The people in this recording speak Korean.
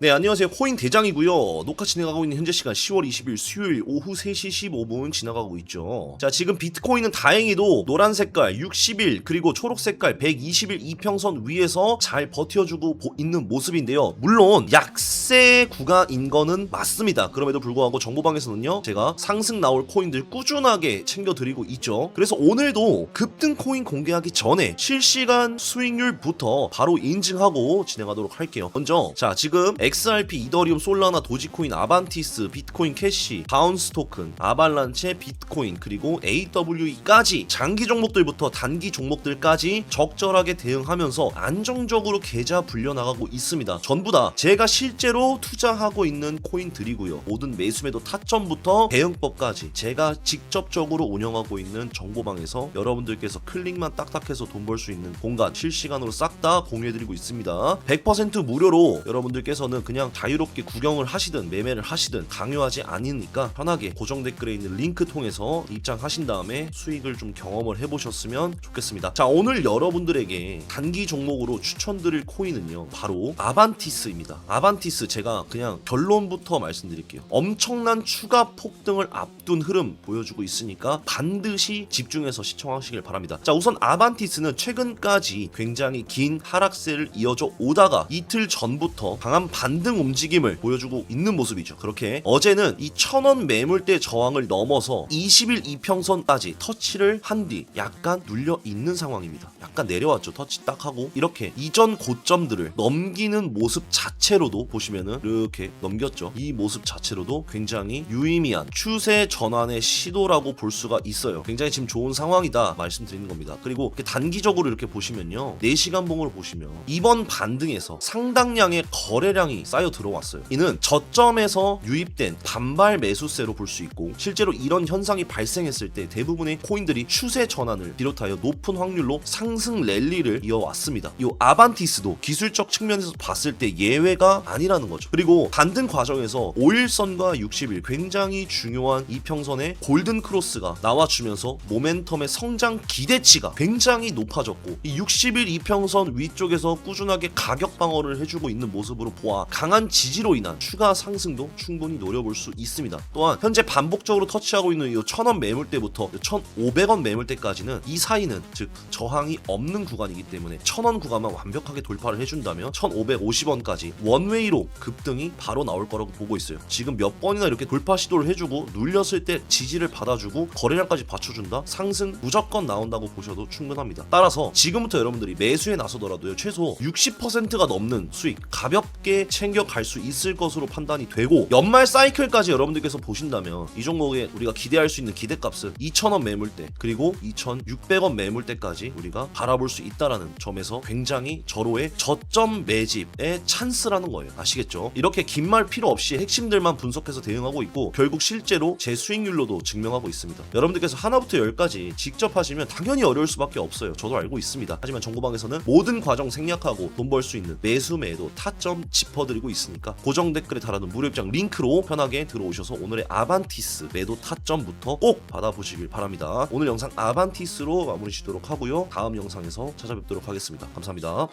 네, 안녕하세요. 코인 대장이고요. 녹화 진행하고 있는 현재 시간 10월 20일 수요일 오후 3시 15분 지나가고 있죠. 자, 지금 비트코인은 다행히도 노란 색깔 60일 그리고 초록 색깔 120일 이평선 위에서 잘 버텨주고 보- 있는 모습인데요. 물론 약세 구간인 거는 맞습니다. 그럼에도 불구하고 정보방에서는요. 제가 상승 나올 코인들 꾸준하게 챙겨드리고 있죠. 그래서 오늘도 급등 코인 공개하기 전에 실시간 수익률부터 바로 인증하고 진행하도록 할게요. 먼저 자, 지금 XRP, 이더리움, 솔라나, 도지코인, 아반티스, 비트코인 캐시, 바운스 토큰, 아발란체, 비트코인, 그리고 AWE까지 장기 종목들부터 단기 종목들까지 적절하게 대응하면서 안정적으로 계좌 불려나가고 있습니다. 전부 다 제가 실제로 투자하고 있는 코인들이고요. 모든 매수매도 타점부터 대응법까지 제가 직접적으로 운영하고 있는 정보방에서 여러분들께서 클릭만 딱딱해서 돈 벌 수 있는 공간 실시간으로 싹 다 공유해드리고 있습니다. 100% 무료로 여러분들께서는 그냥 자유롭게 구경을 하시든 매매를 하시든 강요하지 않으니까 편하게 고정 댓글에 있는 링크 통해서 입장하신 다음에 수익을 좀 경험을 해보셨으면 좋겠습니다. 자 오늘 여러분들에게 단기 종목으로 추천드릴 코인은요 바로 아반티스입니다. 아반티스 제가 그냥 결론부터 말씀드릴게요. 엄청난 추가 폭등을 앞둔 흐름 보여주고 있으니까 반드시 집중해서 시청하시길 바랍니다. 자 우선 아반티스는 최근까지 굉장히 긴 하락세를 이어져 오다가 이틀 전부터 강한 반등 움직임을 보여주고 있는 모습이죠. 그렇게 어제는 이 천원 매물대 저항을 넘어서 20일 이평선까지 터치를 한 뒤 약간 눌려 있는 상황입니다. 약간 내려왔죠. 터치 딱 하고 이렇게 이전 고점들을 넘기는 모습 자체로도 보시면은 이렇게 넘겼죠. 이 모습 자체로도 굉장히 유의미한 추세 전환의 시도라고 볼 수가 있어요. 굉장히 지금 좋은 상황이다 말씀드리는 겁니다. 그리고 단기적으로 이렇게 보시면요. 4시간 봉을 보시면 이번 반등에서 상당량의 거래량이 쌓여 들어왔어요. 이는 저점에서 유입된 반발 매수세로 볼 수 있고 실제로 이런 현상이 발생했을 때 대부분의 코인들이 추세 전환을 비롯하여 높은 확률로 상승 랠리를 이어왔습니다. 이 아반티스도 기술적 측면에서 봤을 때 예외가 아니라는 거죠. 그리고 반등 과정에서 5일선과 60일 굉장히 중요한 이평선의 골든 크로스가 나와주면서 모멘텀의 성장 기대치가 굉장히 높아졌고 이 60일 이평선 위쪽에서 꾸준하게 가격 방어를 해주고 있는 모습으로 보아 강한 지지로 인한 추가 상승도 충분히 노려볼 수 있습니다. 또한 현재 반복적으로 터치하고 있는 이 1000원 매물대부터 1500원 매물대까지는 이 사이는 즉 저항이 없는 구간이기 때문에 1000원 구간만 완벽하게 돌파를 해준다면 1550원까지 원웨이로 급등이 바로 나올 거라고 보고 있어요. 지금 몇 번이나 이렇게 돌파 시도를 해주고 눌렸을 때 지지를 받아주고 거래량까지 받쳐준다? 상승 무조건 나온다고 보셔도 충분합니다. 따라서 지금부터 여러분들이 매수에 나서더라도요 최소 60%가 넘는 수익 가볍게 챙겨갈 수 있을 것으로 판단이 되고 연말 사이클까지 여러분들께서 보신다면 이 종목에 우리가 기대할 수 있는 기대값은 2,000원 매물대 그리고 2,600원 매물대까지 우리가 바라볼 수 있다라는 점에서 굉장히 저로의 저점 매집의 찬스라는 거예요. 아시겠죠? 이렇게 긴 말 필요 없이 핵심들만 분석해서 대응하고 있고 결국 실제로 제 수익률로도 증명하고 있습니다. 여러분들께서 하나부터 열까지 직접 하시면 당연히 어려울 수밖에 없어요. 저도 알고 있습니다. 하지만 정보방에서는 모든 과정 생략하고 돈 벌 수 있는 매수 매도 타점 짚어 드리고 있으니까 고정 댓글에 달아놓은 무료 입장 링크로 편하게 들어오셔서 오늘의 아반티스 매도 타점부터 꼭 받아보시길 바랍니다. 오늘 영상 아반티스로 마무리 짓도록 하고요. 다음 영상에서 찾아뵙도록 하겠습니다. 감사합니다.